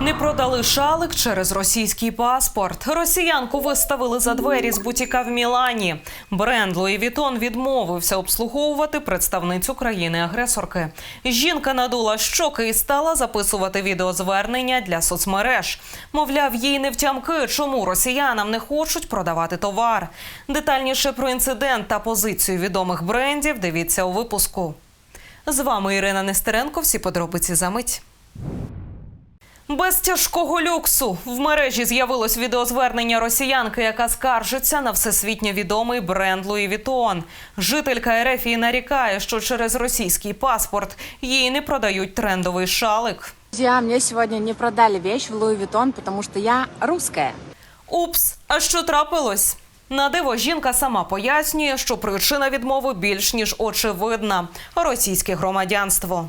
Не продали шалик через російський паспорт. Росіянку виставили за двері з бутіка в Мілані. Бренд Луї Вітон відмовився обслуговувати представницю країни-агресорки. Жінка надула щоки і стала записувати відеозвернення для соцмереж. Мовляв, їй не втямки, чому росіянам не хочуть продавати товар. Детальніше про інцидент та позицію відомих брендів дивіться у випуску. З вами Ірина Нестеренко. Всі подробиці за мить. Без тяжкого люксу в мережі з'явилось відеозвернення росіянки, яка скаржиться на всесвітньо відомий бренд Луї Вітон. Жителька Ерефії нарікає, що через російський паспорт їй не продають трендовий шалик. Друзья, мне сегодня не продали вещь в Луи Виттон, потому что я русская. Упс, а що трапилось? На диво жінка сама пояснює, що причина відмови більш ніж очевидна російське громадянство.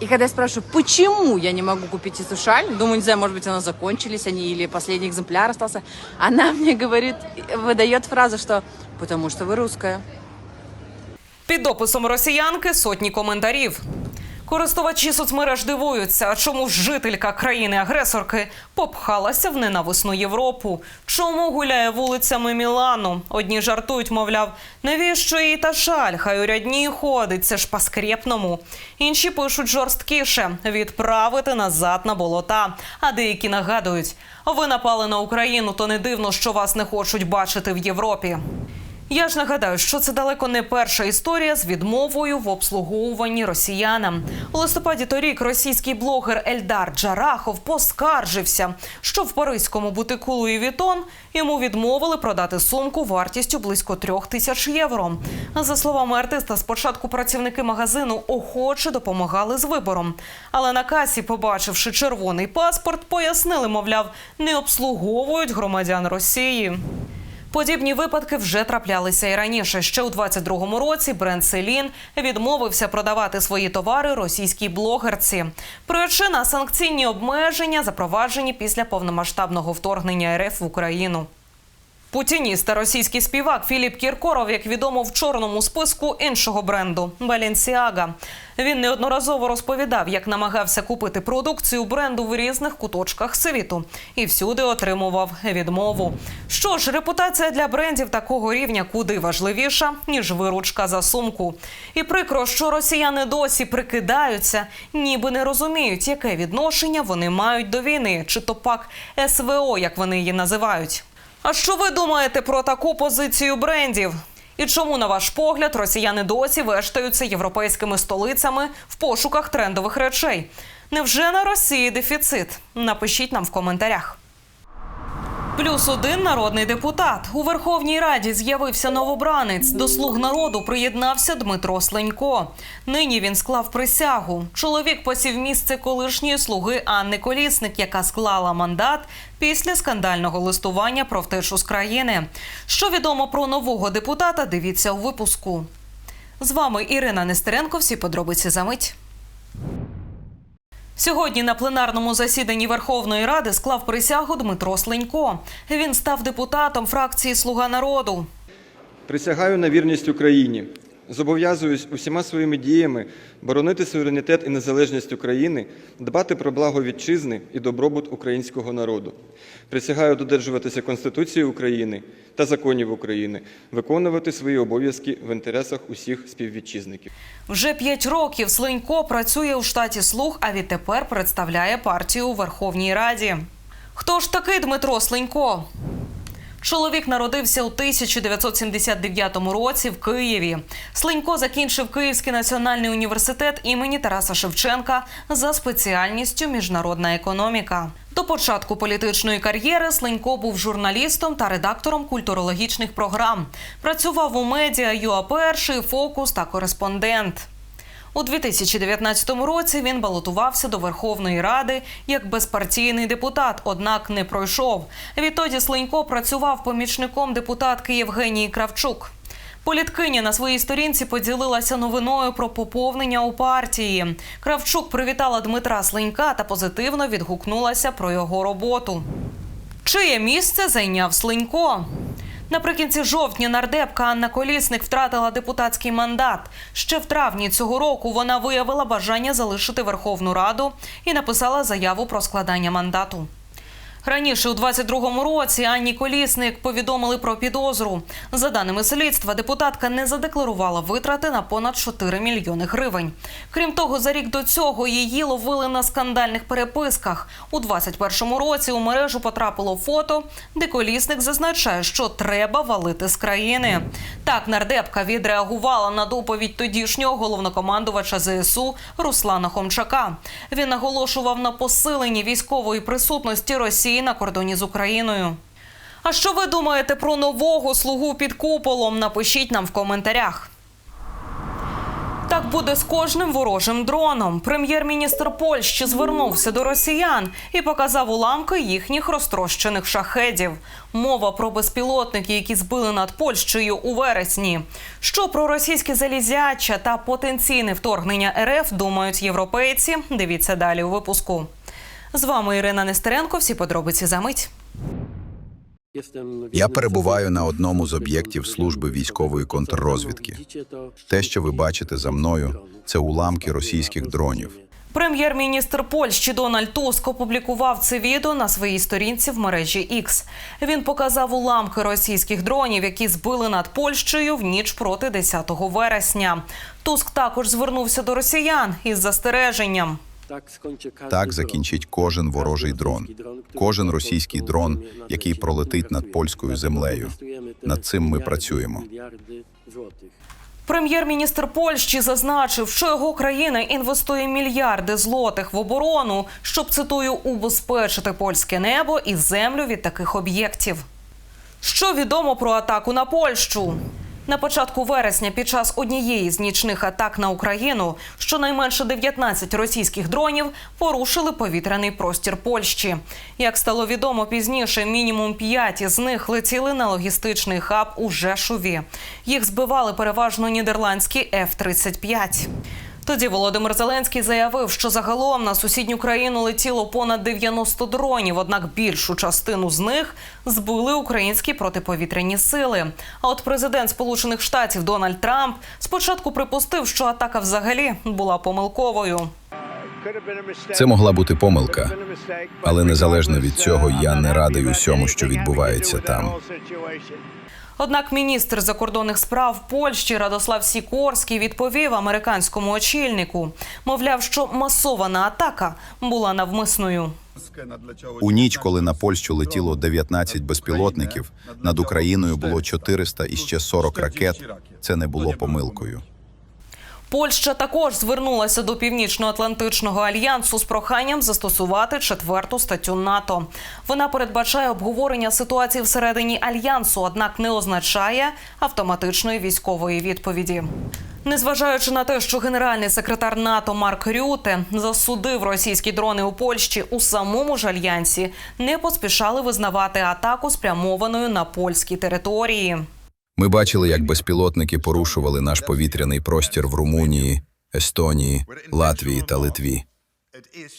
И когда я спрашиваю, почему я не могу купить эту шаль, думаю, не знаю, может быть, она закончились, они или последний экземпляр остался, она мне говорит, выдает фразу, что «потому что вы русская». Під дописом росіянки сотні коментарів. Користувачі соцмереж дивуються, чому жителька країни-агресорки попхалася в ненависну Європу? Чому гуляє вулицями Мілану? Одні жартують, мовляв, навіщо їй та шаль? Хай у рядній ходить, це ж по-скрєпному. Інші пишуть жорсткіше відправити назад на болота. А деякі нагадують, ви напали на Україну, то не дивно, що вас не хочуть бачити в Європі. Я ж нагадаю, що це далеко не перша історія з відмовою в обслуговуванні росіянам. У листопаді торік російський блогер Ельдар Джарахов поскаржився, що в паризькому бутику Луї Вітон йому відмовили продати сумку вартістю близько трьох тисяч євро. За словами артиста, спочатку працівники магазину охоче допомагали з вибором. Але на касі, побачивши червоний паспорт, пояснили, мовляв, не обслуговують громадян Росії. Подібні випадки вже траплялися і раніше. Ще у 22-му році бренд Селін відмовився продавати свої товари російській блогерці. Причина санкційні обмеження, запроваджені після повномасштабного вторгнення РФ в Україну. Путініст та російський співак Філіп Кіркоров, як відомо, в чорному списку іншого бренду Balenciaga. Він неодноразово розповідав, як намагався купити продукцію бренду в різних куточках світу і всюди отримував відмову. Що ж, репутація для брендів такого рівня куди важливіша ніж виручка за сумку. І прикро, що росіяни досі прикидаються, ніби не розуміють, яке відношення вони мають до війни, чи то пак СВО, як вони її називають. А що ви думаєте про таку позицію брендів? І чому, на ваш погляд, росіяни досі вештаються європейськими столицями в пошуках трендових речей? Невже на Росії дефіцит? Напишіть нам в коментарях. Плюс один народний депутат у Верховній Раді з'явився новобранець. До слуг народу приєднався Дмитро Сленько. Нині він склав присягу. Чоловік посів місце колишньої слуги Анни Колісник, яка склала мандат після скандального листування про втечу з країни. Що відомо про нового депутата? Дивіться у випуску. З вами Ірина Нестеренко. Всі подробиці за мить. Сьогодні на пленарному засіданні Верховної Ради склав присягу Дмитро Сленько. Він став депутатом фракції Слуга народу. Присягаю на вірність Україні. Зобов'язуюсь усіма своїми діями боронити суверенітет і незалежність України, дбати про благо вітчизни і добробут українського народу. Присягаю додержуватися Конституції України та законів України, виконувати свої обов'язки в інтересах усіх співвітчизників. Вже п'ять років Сленько працює у штаті Слуг, а відтепер представляє партію у Верховній Раді. Хто ж такий Дмитро Сленько? Чоловік народився у 1979 році в Києві. Сленько закінчив Київський національний університет імені Тараса Шевченка за спеціальністю міжнародна економіка. До початку політичної кар'єри Сленько був журналістом та редактором культурологічних програм. Працював у медіа ЮА Перший, Фокус та Кореспондент. У 2019 році він балотувався до Верховної Ради як безпартійний депутат, однак не пройшов. Відтоді Сленько працював помічником депутатки Євгенії Кравчук. Політкиня на своїй сторінці поділилася новиною про поповнення у партії. Кравчук привітала Дмитра Слинька та позитивно відгукнулася про його роботу. Чиє місце зайняв Слинько? Наприкінці жовтня нардепка Анна Колісник втратила депутатський мандат. Ще в травні цього року вона виявила бажання залишити Верховну Раду і написала заяву про складання мандату. Раніше у 22-му році Анні Колісник повідомили про підозру. За даними слідства, депутатка не задекларувала витрати на понад 4 мільйони гривень. Крім того, за рік до цього її ловили на скандальних переписках. У 21-му році у мережу потрапило фото, де Колісник зазначає, що треба валити з країни. Так нардепка відреагувала на доповідь тодішнього головнокомандувача ЗСУ Руслана Хомчака. Він наголошував на посиленні військової присутності Росії на кордоні з Україною. А що ви думаєте про нового слугу під куполом? Напишіть нам в коментарях. Так буде з кожним ворожим дроном. Прем'єр-міністр Польщі звернувся до росіян і показав уламки їхніх розтрощених шахедів. Мова про безпілотники, які збили над Польщею у вересні. Що про російське залізяча та потенційне вторгнення РФ думають європейці? Дивіться далі у випуску. З вами Ірина Нестеренко. Всі подробиці за мить. Я перебуваю на одному з об'єктів служби військової контррозвідки. Те, що ви бачите за мною, це уламки російських дронів. Прем'єр-міністр Польщі Дональд Туск опублікував це відео на своїй сторінці в мережі X. Він показав уламки російських дронів, які збили над Польщею в ніч проти 10 вересня. Туск також звернувся до росіян із застереженням. Так закінчить кожен ворожий дрон, кожен російський дрон, який пролетить над польською землею. Над цим ми працюємо. Прем'єр-міністр Польщі зазначив, що його країна інвестує мільярди злотих в оборону, щоб цитую убезпечити польське небо і землю від таких об'єктів. Що відомо про атаку на Польщу? На початку вересня, під час однієї з нічних атак на Україну, щонайменше 19 російських дронів порушили повітряний простір Польщі. Як стало відомо пізніше, мінімум 5 із них летіли на логістичний хаб у Жешуві. Їх збивали переважно нідерландські F-35. Тоді Володимир Зеленський заявив, що загалом на сусідню країну летіло понад 90 дронів, однак більшу частину з них збили українські протиповітряні сили. А от президент Сполучених Штатів Дональд Трамп спочатку припустив, що атака взагалі була помилковою. Це могла бути помилка, але незалежно від цього, я не радий усьому, що відбувається там. Однак міністр закордонних справ Польщі Радослав Сікорський відповів американському очільнику, мовляв, що масована атака була навмисною. У ніч, коли на Польщу летіло 19 безпілотників, над Україною було 400 і ще 40 ракет. Це не було помилкою. Польща також звернулася до Північно-Атлантичного альянсу з проханням застосувати четверту статтю НАТО. Вона передбачає обговорення ситуації всередині альянсу, однак не означає автоматичної військової відповіді. Незважаючи на те, що генеральний секретар НАТО Марк Рюте засудив російські дрони у Польщі у самому ж альянсі, не поспішали визнавати атаку спрямованою на польські території. Ми бачили, як безпілотники порушували наш повітряний простір в Румунії, Естонії, Латвії та Литві.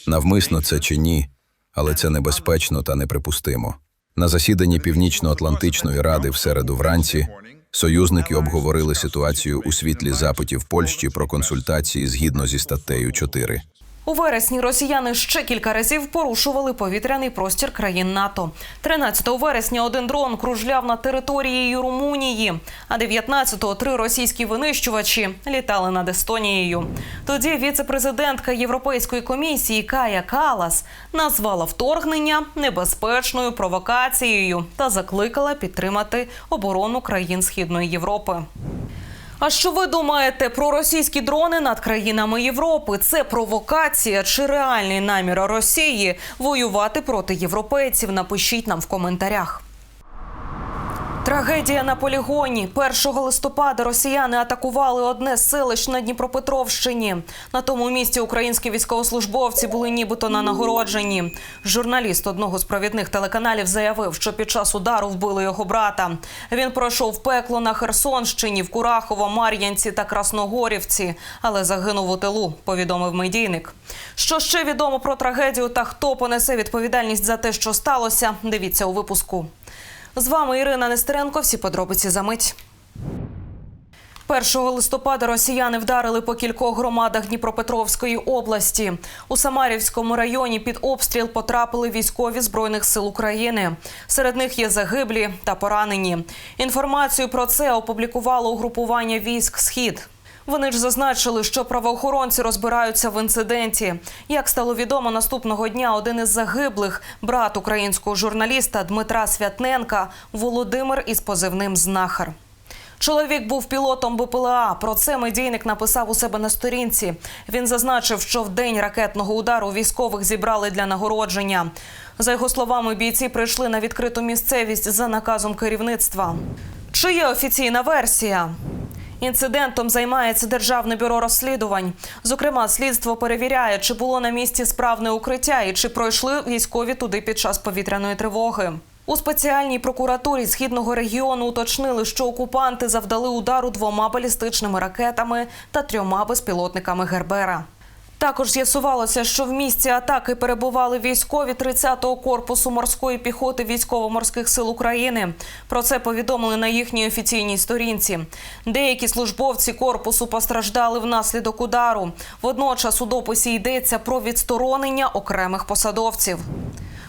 Навмисно це чи ні, але це небезпечно та неприпустимо. На засіданні Північно-Атлантичної ради в середу вранці союзники обговорили ситуацію у світлі запитів Польщі про консультації згідно зі статтею 4. У вересні росіяни ще кілька разів порушували повітряний простір країн НАТО. 13 вересня один дрон кружляв над територією Румунії, а 19-го три російські винищувачі літали над Естонією. Тоді віце-президентка Європейської комісії Кая Калас назвала вторгнення небезпечною провокацією та закликала підтримати оборону країн Східної Європи. А що ви думаєте про російські дрони над країнами Європи? Це провокація чи реальний намір Росії воювати проти європейців? Напишіть нам в коментарях. Трагедія на полігоні. 1 листопада росіяни атакували одне з селищ на Дніпропетровщині. На тому місці українські військовослужбовці були нібито на нагородженні. Журналіст одного з провідних телеканалів заявив, що під час удару вбили його брата. Він пройшов пекло на Херсонщині, в Курахово, Мар'янці та Красногорівці, але загинув у тилу. Повідомив медійник. Що ще відомо про трагедію та хто понесе відповідальність за те, що сталося? Дивіться у випуску. З вами Ірина Нестеренко. Всі подробиці за мить. 1 листопада росіяни вдарили по кількох громадах Дніпропетровської області. У Самарівському районі під обстріл потрапили військові збройних сил України. Серед них є загиблі та поранені. Інформацію про це опублікувало угрупування військ Схід. Вони ж зазначили, що правоохоронці розбираються в інциденті. Як стало відомо наступного дня, один із загиблих, брат українського журналіста Дмитра Святненка, Володимир із позивним Знахар. Чоловік був пілотом БПЛА. Про це медійник написав у себе на сторінці. Він зазначив, що в день ракетного удару військових зібрали для нагородження. За його словами, бійці прийшли на відкриту місцевість за наказом керівництва. Чи є офіційна версія? Інцидентом займається Державне бюро розслідувань. Зокрема, слідство перевіряє, чи було на місці справне укриття і чи пройшли військові туди під час повітряної тривоги. У спеціальній прокуратурі східного регіону уточнили, що окупанти завдали удару двома балістичними ракетами та трьома безпілотниками Гербера. Також з'ясувалося, що в місці атаки перебували військові 30-го корпусу морської піхоти військово-морських сил України. Про це повідомили на їхній офіційній сторінці. Деякі службовці корпусу постраждали внаслідок удару. Водночас у дописі йдеться про відсторонення окремих посадовців.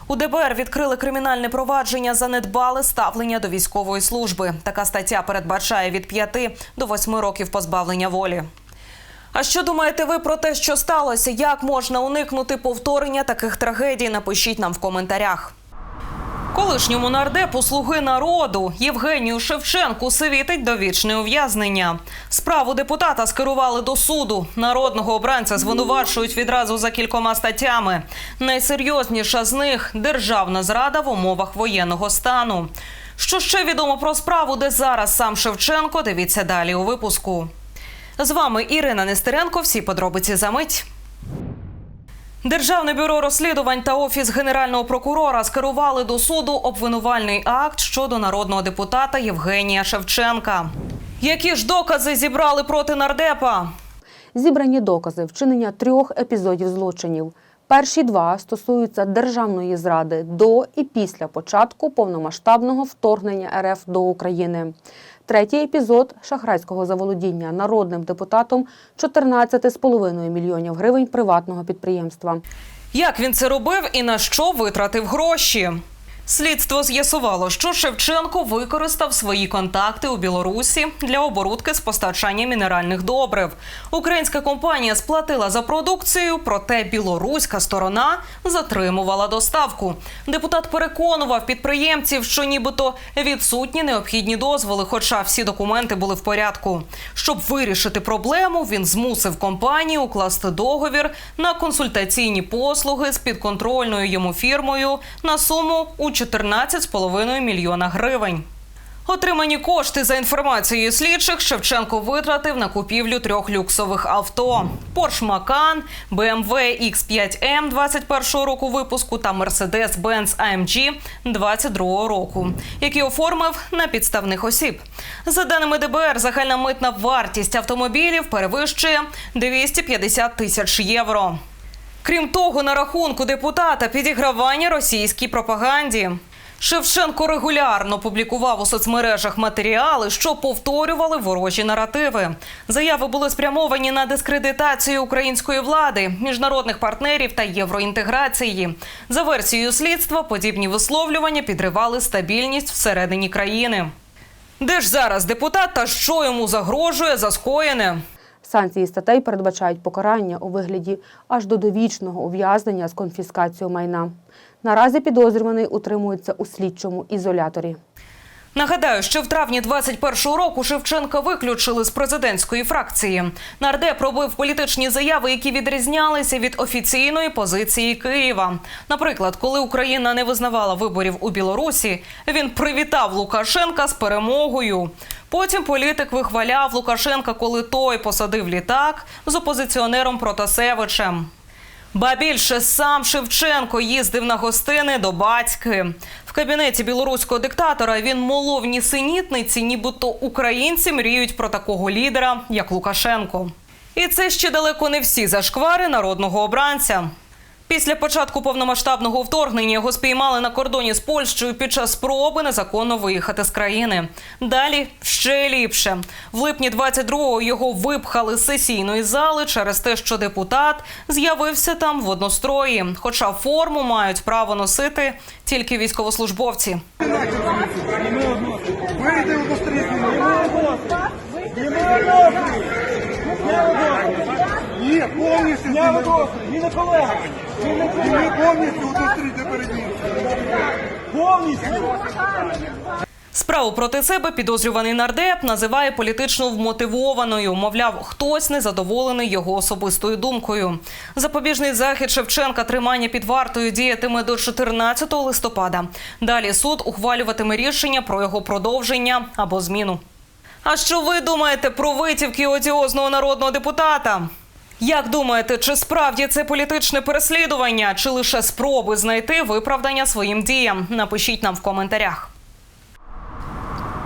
У ДБР відкрили кримінальне провадження за недбале ставлення до військової служби. Така стаття передбачає від 5 до 8 років позбавлення волі. А що думаєте ви про те, що сталося? Як можна уникнути повторення таких трагедій? Напишіть нам в коментарях. Колишньому нардепу слуги народу Євгенію Шевченку світить довічне ув'язнення. Справу депутата скерували до суду. Народного обранця звинувачують відразу за кількома статтями. Найсерйозніша з них державна зрада в умовах воєнного стану. Що ще відомо про справу, де зараз сам Шевченко? Дивіться далі у випуску. З вами Ірина Нестеренко. Всі подробиці за мить. Державне бюро розслідувань та офіс генерального прокурора скерували до суду обвинувальний акт щодо народного депутата Євгенія Шевченка. Які ж докази зібрали проти нардепа? Зібрані докази вчинення трьох епізодів злочинів. Перші два стосуються державної зради до і після початку повномасштабного вторгнення РФ до України. Третій епізод шахрайського заволодіння народним депутатом 14,5 мільйонів гривень приватного підприємства. Як він це робив і на що витратив гроші? Слідство з'ясувало, що Шевченко використав свої контакти у Білорусі для оборудки з постачання мінеральних добрив. Українська компанія сплатила за продукцію, проте білоруська сторона затримувала доставку. Депутат переконував підприємців, що нібито відсутні необхідні дозволи, хоча всі документи були в порядку. Щоб вирішити проблему, він змусив компанію укласти договір на консультаційні послуги з підконтрольною йому фірмою на суму у 14,5 мільйона гривень. Отримані кошти за інформацією слідчих Шевченко витратив на купівлю трьох люксових авто: Porsche Macan, BMW X5M 21 року випуску та Mercedes-Benz AMG 22 року, які оформив на підставних осіб. За даними ДБР, загальна митна вартість автомобілів перевищує 250 тисяч євро. Крім того, на рахунку депутата підігравання російській пропаганді. Шевченко регулярно публікував у соцмережах матеріали, що повторювали ворожі наративи. Заяви були спрямовані на дискредитацію української влади, міжнародних партнерів та євроінтеграції. За версією слідства, подібні висловлювання підривали стабільність всередині країни. Де ж зараз депутат та що йому загрожує за скоєне? Санкції статей передбачають покарання у вигляді аж до довічного ув'язнення з конфіскацією майна. Наразі підозрюваний утримується у слідчому ізоляторі. Нагадаю, що в травні 21-го року Шевченка виключили з президентської фракції. Нардеп робив політичні заяви, які відрізнялися від офіційної позиції Києва. Наприклад, коли Україна не визнавала виборів у Білорусі, він привітав Лукашенка з перемогою. Потім політик вихваляв Лукашенка, коли той посадив літак з опозиціонером Протасевичем. Ба більше сам Шевченко їздив на гостини до батьки. Кабінеті білоруського диктатора він молов нісенітниці, нібито українці мріють про такого лідера, як Лукашенко. І це ще далеко не всі зашквари народного обранця. Після початку повномасштабного вторгнення його спіймали на кордоні з Польщею під час спроби незаконно виїхати з країни. Далі ще ліпше. В липні 22-го його випхали з сесійної зали через те, що депутат з'явився там в однострої. Хоча форму мають право носити тільки військовослужбовці. Ні, повністю. Не колега. Він повністю удостріти перед ним. Повністю. Справу проти себе підозрюваний нардеп називає політично вмотивованою. Мовляв, хтось незадоволений його особистою думкою. Запобіжний захід Шевченка тримання під вартою діятиме до 14 листопада. Далі суд ухвалюватиме рішення про його продовження або зміну. А що ви думаєте про витівки одіозного народного депутата? Як думаєте, чи справді це політичне переслідування, чи лише спроби знайти виправдання своїм діям? Напишіть нам в коментарях.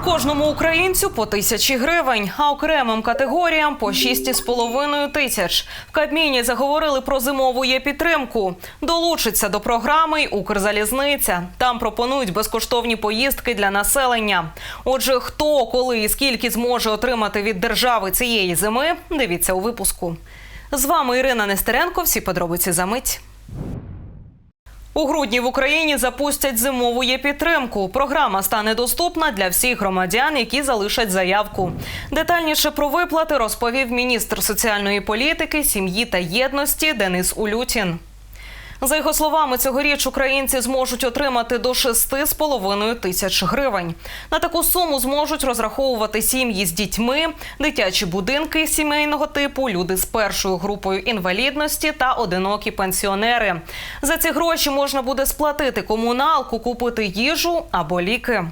Кожному українцю по тисячі гривень, а окремим категоріям по 6,5 тисяч. В Кабміні заговорили про зимову є підтримку. Долучиться до програми Укрзалізниця. Там пропонують безкоштовні поїздки для населення. Отже, хто, коли і скільки зможе отримати від держави цієї зими, дивіться у випуску. З вами Ірина Нестеренко. Всі подробиці за мить. У грудні в Україні запустять зимову є-підтримку. Програма стане доступна для всіх громадян, які залишать заявку. Детальніше про виплати розповів міністр соціальної політики, сім'ї та єдності Денис Улютін. За його словами, цьогоріч українці зможуть отримати до 6,5 тисяч гривень. На таку суму зможуть розраховувати сім'ї з дітьми, дитячі будинки сімейного типу, люди з першою групою інвалідності та одинокі пенсіонери. За ці гроші можна буде сплатити комуналку, купити їжу або ліки.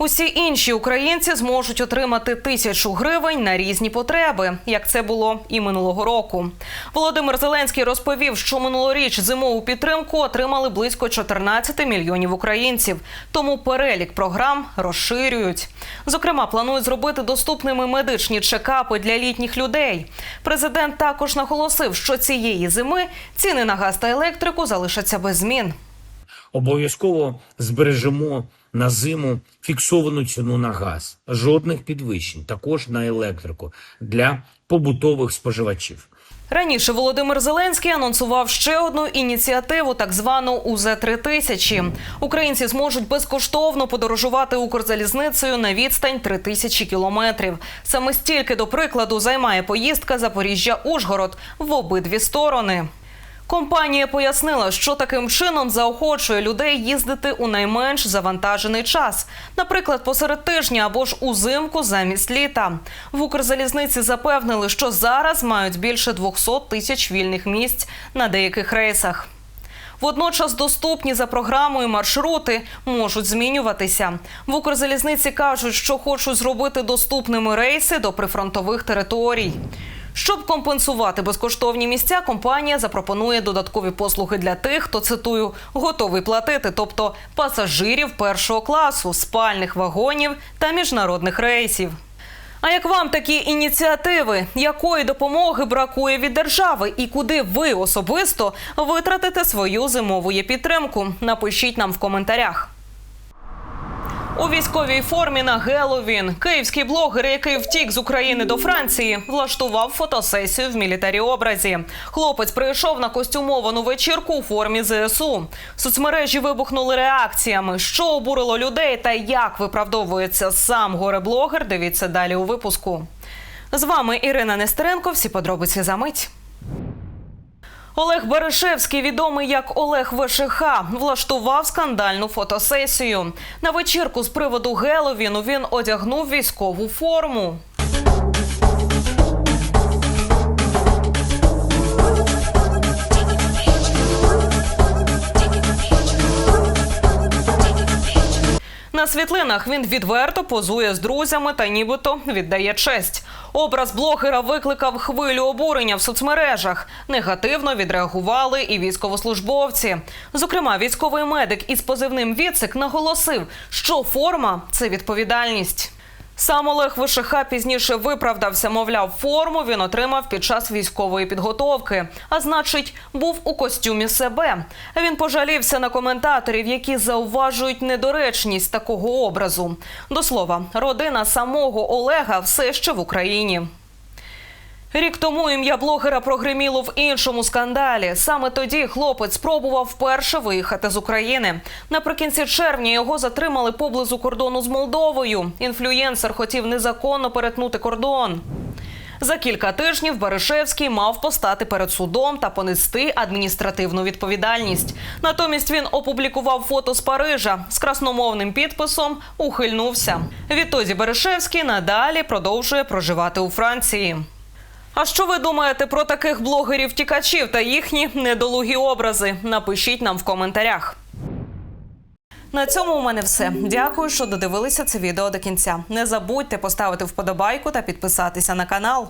Усі інші українці зможуть отримати тисячу гривень на різні потреби, як це було і минулого року. Володимир Зеленський розповів, що минулоріч зимову підтримку отримали близько 14 мільйонів українців. Тому перелік програм розширюють. Зокрема, планують зробити доступними медичні чекапи для літніх людей. Президент також наголосив, що цієї зими ціни на газ та електрику залишаться без змін. Обов'язково збережемо на зиму фіксовану ціну на газ, жодних підвищень, також на електрику для побутових споживачів. Раніше Володимир Зеленський анонсував ще одну ініціативу, так звану УЗ 3000 Українці зможуть безкоштовно подорожувати Укрзалізницею на відстань 3000 кілометрів. Саме стільки, до прикладу, займає поїздка Запоріжжя-Ужгород в обидві сторони. Компанія пояснила, що таким чином заохочує людей їздити у найменш завантажений час, наприклад, посеред тижня або ж узимку замість літа. В Укрзалізниці запевнили, що зараз мають більше 200 тисяч вільних місць на деяких рейсах. Водночас доступні за програмою маршрути можуть змінюватися. В Укрзалізниці кажуть, що хочуть зробити доступними рейси до прифронтових територій. Щоб компенсувати безкоштовні місця, компанія запропонує додаткові послуги для тих, хто цитую готовий платити, тобто пасажирів першого класу, спальних вагонів та міжнародних рейсів. А як вам такі ініціативи? Якої допомоги бракує від держави, і куди ви особисто витратите свою зимову підтримку? Напишіть нам в коментарях. У військовій формі на Геловін київський блогер, який втік з України до Франції, влаштував фотосесію в мілітарі образі. Хлопець прийшов на костюмовану вечірку у формі ЗСУ. Соцмережі вибухнули реакціями, що обурило людей та як виправдовується сам горе-блогер. Дивіться далі у випуску. З вами Ірина Нестеренко. Всі подробиці за мить. Олег Берешевський, відомий як Олег ВШХ, влаштував скандальну фотосесію. На вечірку з приводу Геловіну він одягнув військову форму. На світлинах він відверто позує з друзями та нібито віддає честь. Образ блогера викликав хвилю обурення в соцмережах. Негативно відреагували і військовослужбовці. Зокрема, військовий медик із позивним Віцик наголосив, що форма це відповідальність. Сам Олег Вишиха пізніше виправдався, мовляв, форму він отримав під час військової підготовки, а значить, був у костюмі себе. Він пожалівся на коментаторів, які зауважують недоречність такого образу. До слова, родина самого Олега все ще в Україні. Рік тому ім'я блогера прогреміло в іншому скандалі. Саме тоді хлопець спробував вперше виїхати з України. Наприкінці червня його затримали поблизу кордону з Молдовою. Інфлюєнсер хотів незаконно перетнути кордон. За кілька тижнів Баришевський мав постати перед судом та понести адміністративну відповідальність. Натомість він опублікував фото з Парижа з красномовним підписом Ухильнувся. Відтоді Баришевський надалі продовжує проживати у Франції. А що ви думаєте про таких блогерів-тікачів та їхні недолугі образи? Напишіть нам в коментарях. На цьому у мене все. Дякую, що додивилися це відео до кінця. Не забудьте поставити вподобайку та підписатися на канал.